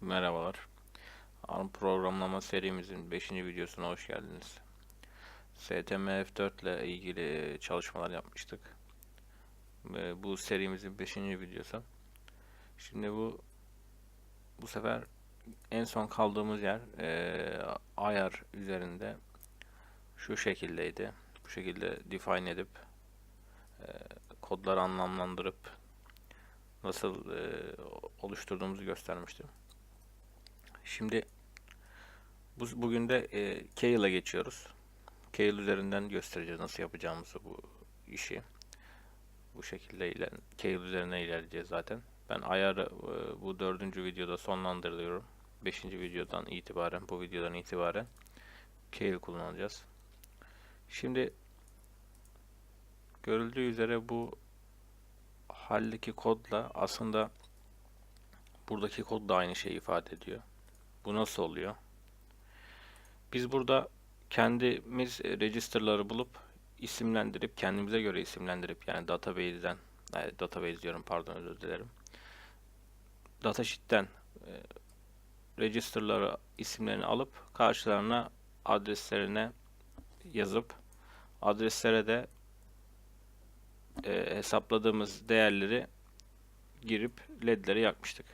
Merhabalar. ARM programlama serimizin 5. videosuna hoş geldiniz. STM F4 ile ilgili çalışmalar yapmıştık. Bu serimizin 5. videosu. Şimdi bu bu sefer en son kaldığımız yer eee ayar üzerinde şu şekildeydi. Bu şekilde define edip eee, kodları anlamlandırıp nasıl eee, oluşturduğumuzu göstermiştim. Şimdi bu, bugün de e, Kale'a geçiyoruz. Kale üzerinden göstereceğiz nasıl yapacağımızı bu işi. Bu şekilde iler Kale üzerine ilerleyeceğiz zaten. Ben ayarı e, bu dördüncü videoda sonlandırıyorum. Beşinci videodan itibaren, bu videodan itibaren Kale kullanacağız. Şimdi görüldüğü üzere bu haldeki kodla aslında buradaki kod da aynı şeyi ifade ediyor. Bu nasıl oluyor? Biz burada kendimiz e, register'ları bulup isimlendirip kendimize göre isimlendirip yani database'den e, database diyorum pardon özür dilerim. Datasheet'ten e, register'ları isimlerini alıp karşılarına adreslerine yazıp adreslere de e, hesapladığımız değerleri girip ledleri yakmıştık.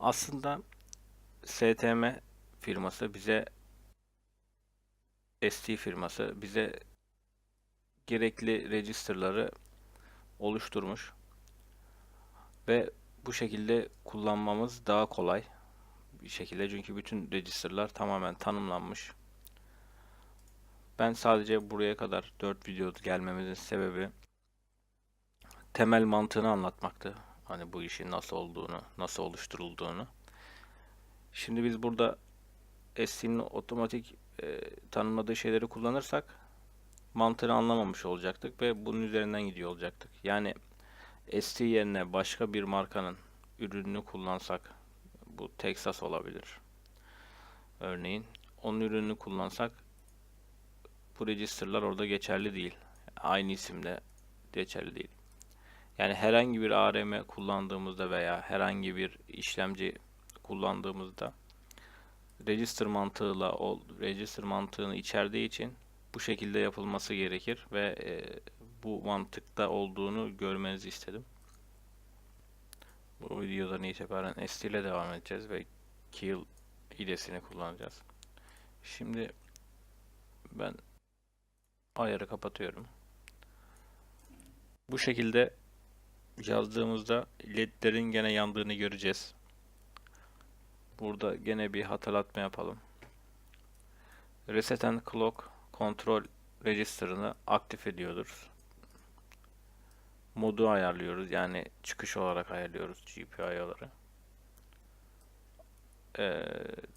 Aslında STM firması bize ST firması bize gerekli register'ları oluşturmuş ve bu şekilde kullanmamız daha kolay bir şekilde çünkü bütün register'lar tamamen tanımlanmış. Ben sadece buraya kadar 4 video gelmemizin sebebi temel mantığını anlatmaktı. Hani bu işin nasıl olduğunu, nasıl oluşturulduğunu. Şimdi biz burada ST'nin otomatik e, tanımladığı şeyleri kullanırsak mantığını anlamamış olacaktık ve bunun üzerinden gidiyor olacaktık. Yani ST yerine başka bir markanın ürününü kullansak bu Texas olabilir. Örneğin onun ürününü kullansak bu register'lar orada geçerli değil. Aynı isimle geçerli değil. Yani herhangi bir ARM kullandığımızda veya herhangi bir işlemci kullandığımızda register mantığıyla o register mantığını içerdiği için bu şekilde yapılması gerekir ve e, bu mantıkta olduğunu görmenizi istedim. Bu videodan itibaren ST ile devam edeceğiz ve kill idesini kullanacağız. Şimdi ben ayarı kapatıyorum. Bu şekilde yazdığımızda ledlerin gene yandığını göreceğiz. Burada gene bir hatırlatma yapalım. Reset and Clock Control Register'ını aktif ediyoruz. Modu ayarlıyoruz. Yani çıkış olarak ayarlıyoruz GPIO ayarları. Ee,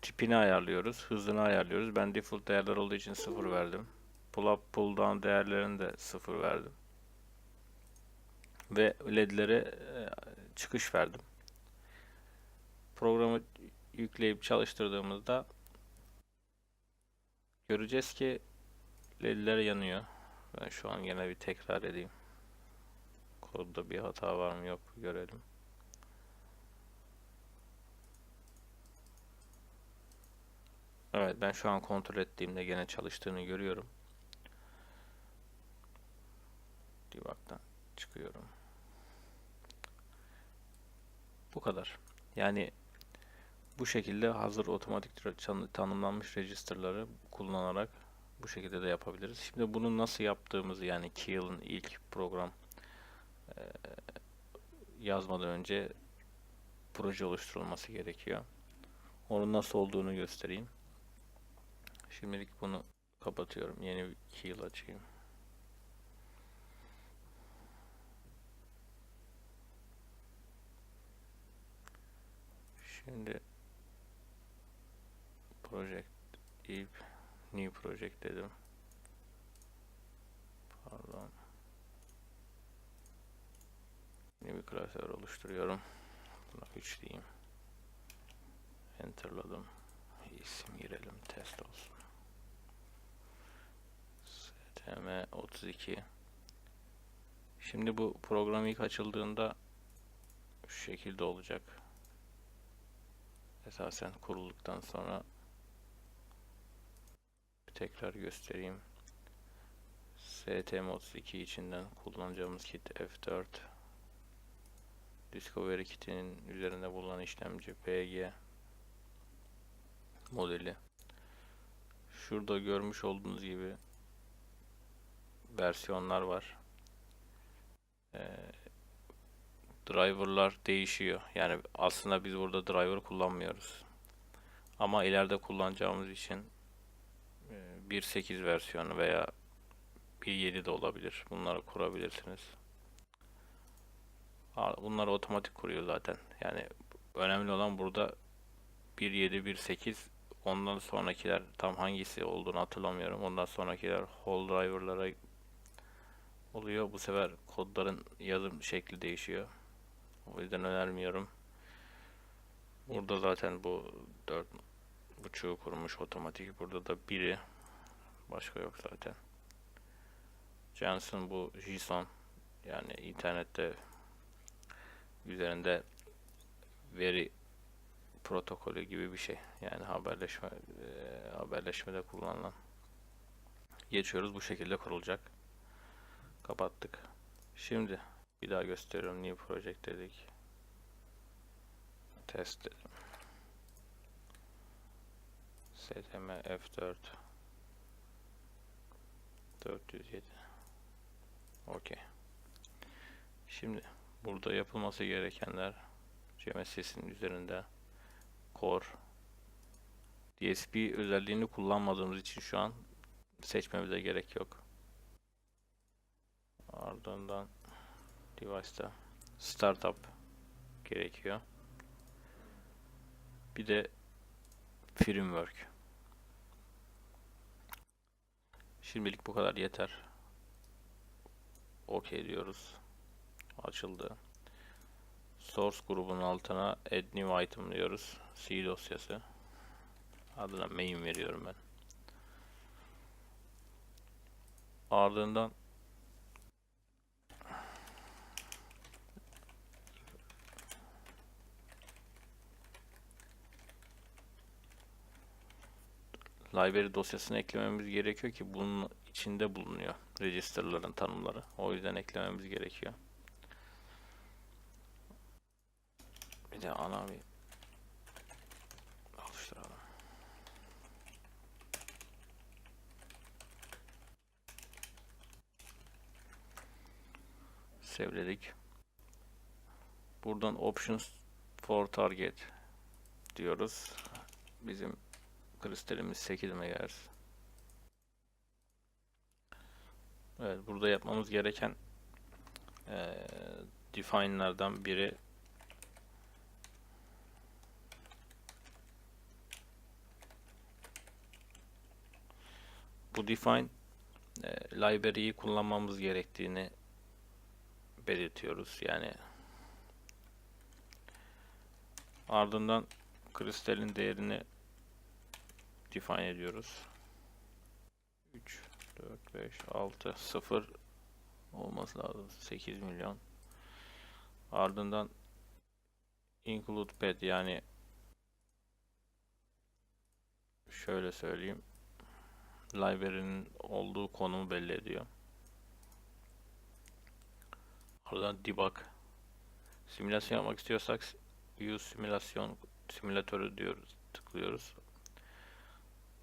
tipini ayarlıyoruz. Hızını ayarlıyoruz. Ben default değerler olduğu için 0 verdim. Pull up pull down değerlerini de 0 verdim ve ledlere e, çıkış verdim. Programı yükleyip çalıştırdığımızda göreceğiz ki ledler yanıyor. Ben şu an yine bir tekrar edeyim. Kodda bir hata var mı yok görelim. Evet ben şu an kontrol ettiğimde gene çalıştığını görüyorum. Debug'dan çıkıyorum. Bu kadar. Yani bu şekilde hazır otomatik tanımlanmış register'ları kullanarak bu şekilde de yapabiliriz. Şimdi bunu nasıl yaptığımızı yani Keel'in ilk program yazmadan önce proje oluşturulması gerekiyor. Onun nasıl olduğunu göstereyim. Şimdilik bunu kapatıyorum. Yeni Keel açayım. Şimdi project if new project dedim. Pardon. Yeni bir klasör oluşturuyorum. Buna 3 diyeyim. Enterladım. İsim girelim test olsun. STM 32 Şimdi bu program ilk açıldığında şu şekilde olacak. esasen kurulduktan sonra tekrar göstereyim. STM32 içinden kullanacağımız kit F4 Discovery kitinin üzerinde bulunan işlemci PG modeli. Şurada görmüş olduğunuz gibi versiyonlar var. Ee, driverlar değişiyor. Yani aslında biz burada driver kullanmıyoruz. Ama ileride kullanacağımız için 1.8 versiyonu veya 1.7 de olabilir. Bunları kurabilirsiniz. Bunları otomatik kuruyor zaten. Yani önemli olan burada 1.7, 1.8 ondan sonrakiler tam hangisi olduğunu hatırlamıyorum. Ondan sonrakiler whole driver'lara oluyor. Bu sefer kodların yazım şekli değişiyor. O yüzden önermiyorum. Burada zaten bu 4 buçuğu kurmuş otomatik. Burada da biri başka yok zaten. Johnson bu JSON yani internette üzerinde veri protokolü gibi bir şey. Yani haberleşme e, haberleşmede kullanılan. Geçiyoruz bu şekilde kurulacak. Kapattık. Şimdi bir daha gösteriyorum. New project dedik. Test dedim. STM F4 407 Okey. Şimdi burada yapılması gerekenler CMSS'in üzerinde Core DSP özelliğini kullanmadığımız için şu an seçmemize gerek yok. Ardından device'da startup gerekiyor. Bir de firmwork. Şimdilik bu kadar yeter. OK diyoruz. Açıldı. Source grubunun altına add new item diyoruz. C dosyası. Adına main veriyorum ben. Ardından library dosyasını eklememiz gerekiyor ki bunun içinde bulunuyor register'ların tanımları. O yüzden eklememiz gerekiyor. Bir de ana bir oluşturalım. Sevledik. Buradan options for target diyoruz. Bizim kristalimiz 8 MHz. Evet, burada yapmamız gereken eee define'lerden biri bu define e, library'yi kullanmamız gerektiğini belirtiyoruz. Yani ardından kristalin değerini define ediyoruz. 3 4 5 6 0 olması lazım. 8 milyon. Ardından include pad yani şöyle söyleyeyim library'nin olduğu konumu belli ediyor. Oradan debug simülasyon yapmak istiyorsak use simülasyon simülatörü diyoruz tıklıyoruz.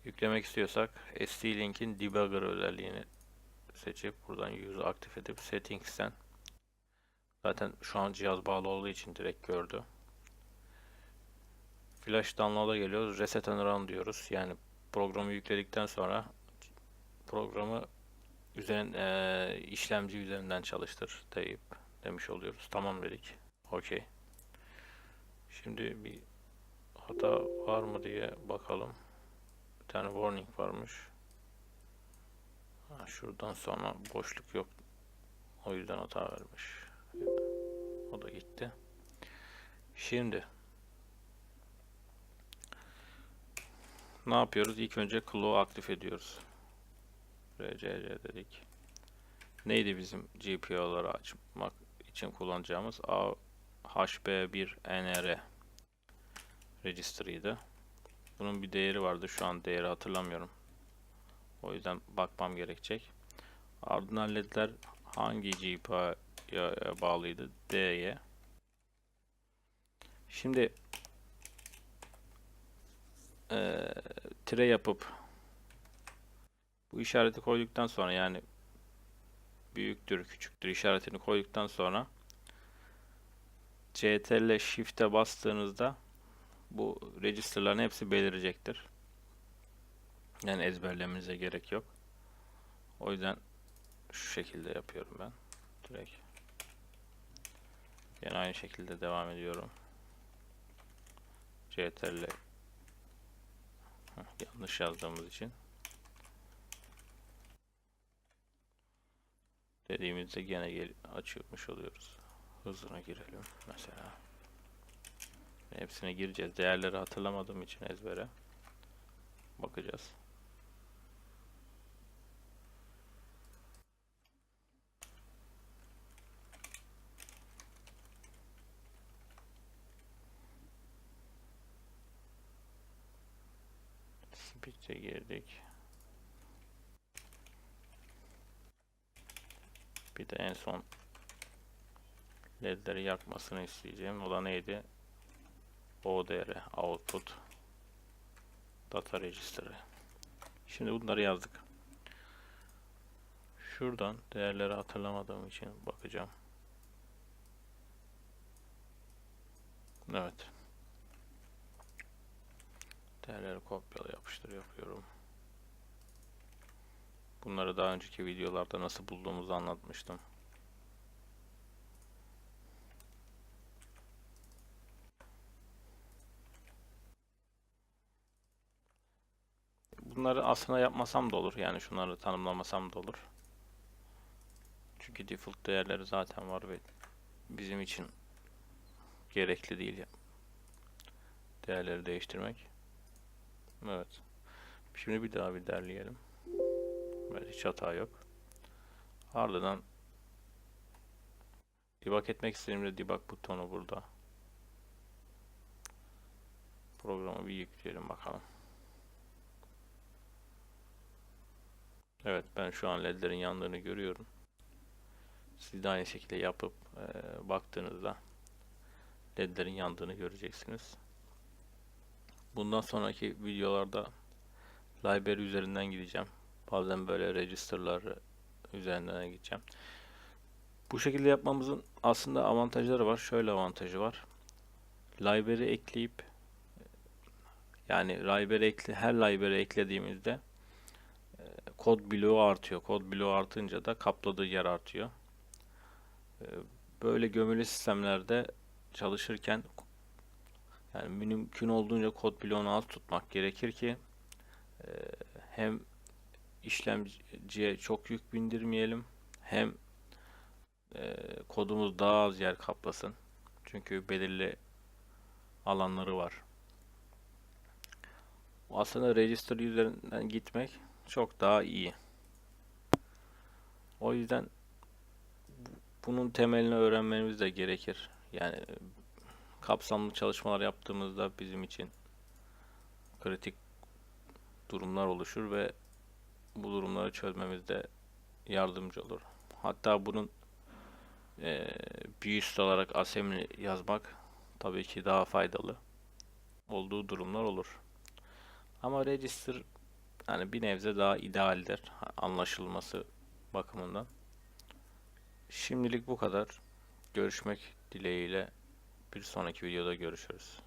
Yüklemek istiyorsak ST-Link'in debugger özelliğini seçip buradan use aktif edip settings'ten zaten şu an cihaz bağlı olduğu için direkt gördü. Flash download'a geliyoruz. Reset and run diyoruz. Yani programı yükledikten sonra programı üzerin, e, işlemci üzerinden çalıştır deyip demiş oluyoruz. Tamam dedik. Okey. Şimdi bir hata var mı diye bakalım. Tane warning varmış. Ha, şuradan sonra boşluk yok. O yüzden hata vermiş. O da gitti. Şimdi ne yapıyoruz? İlk önce claw aktif ediyoruz. RCC dedik. Neydi bizim GPU'ları açmak için kullanacağımız A HB1NR register'ıydı. Bunun bir değeri vardı. Şu an değeri hatırlamıyorum. O yüzden bakmam gerekecek. Ardından ledler hangi GPIO'ya bağlıydı? D'ye. Şimdi eee tire yapıp bu işareti koyduktan sonra yani büyüktür, küçüktür işaretini koyduktan sonra CTRL Shift'e bastığınızda bu register'ların hepsi belirecektir. Yani ezberlemenize gerek yok. O yüzden şu şekilde yapıyorum ben. Direkt. Yine aynı şekilde devam ediyorum. CTRL yanlış yazdığımız için. Dediğimizde gene gel açıyormuş oluyoruz. Hızına girelim mesela. Hepsine gireceğiz. Değerleri hatırlamadığım için ezbere. Bakacağız. Speed'e girdik. Bir de en son ledleri yakmasını isteyeceğim. O da neydi? ODR output data register'ı. Şimdi bunları yazdık. Şuradan değerleri hatırlamadığım için bakacağım. Evet. Değerleri kopyala yapıştır yapıyorum. Bunları daha önceki videolarda nasıl bulduğumuzu anlatmıştım. Bunları aslında yapmasam da olur. Yani şunları tanımlamasam da olur. Çünkü default değerleri zaten var ve bizim için gerekli değil ya. Değerleri değiştirmek. Evet. Şimdi bir daha bir derleyelim. Evet hiç hata yok. Ardından debug etmek istediğimde debug butonu burada. Programı bir yükleyelim bakalım. Evet ben şu an ledlerin yandığını görüyorum. Siz de aynı şekilde yapıp e, baktığınızda ledlerin yandığını göreceksiniz. Bundan sonraki videolarda library üzerinden gideceğim. Bazen böyle register'lar üzerinden gideceğim. Bu şekilde yapmamızın aslında avantajları var. Şöyle avantajı var. Library ekleyip yani library ekle, her library eklediğimizde kod bloğu artıyor. Kod bloğu artınca da kapladığı yer artıyor. E, böyle gömülü sistemlerde çalışırken yani mümkün olduğunca kod bloğunu az tutmak gerekir ki e, hem işlemciye çok yük bindirmeyelim hem e, kodumuz daha az yer kaplasın. Çünkü belirli alanları var. Aslında register üzerinden gitmek çok daha iyi. O yüzden bunun temelini öğrenmemiz de gerekir. Yani kapsamlı çalışmalar yaptığımızda bizim için kritik durumlar oluşur ve bu durumları çözmemizde yardımcı olur. Hatta bunun e, bir üst olarak assembly yazmak tabii ki daha faydalı olduğu durumlar olur. Ama register yani bir nebze daha idealdir anlaşılması bakımından. Şimdilik bu kadar. Görüşmek dileğiyle bir sonraki videoda görüşürüz.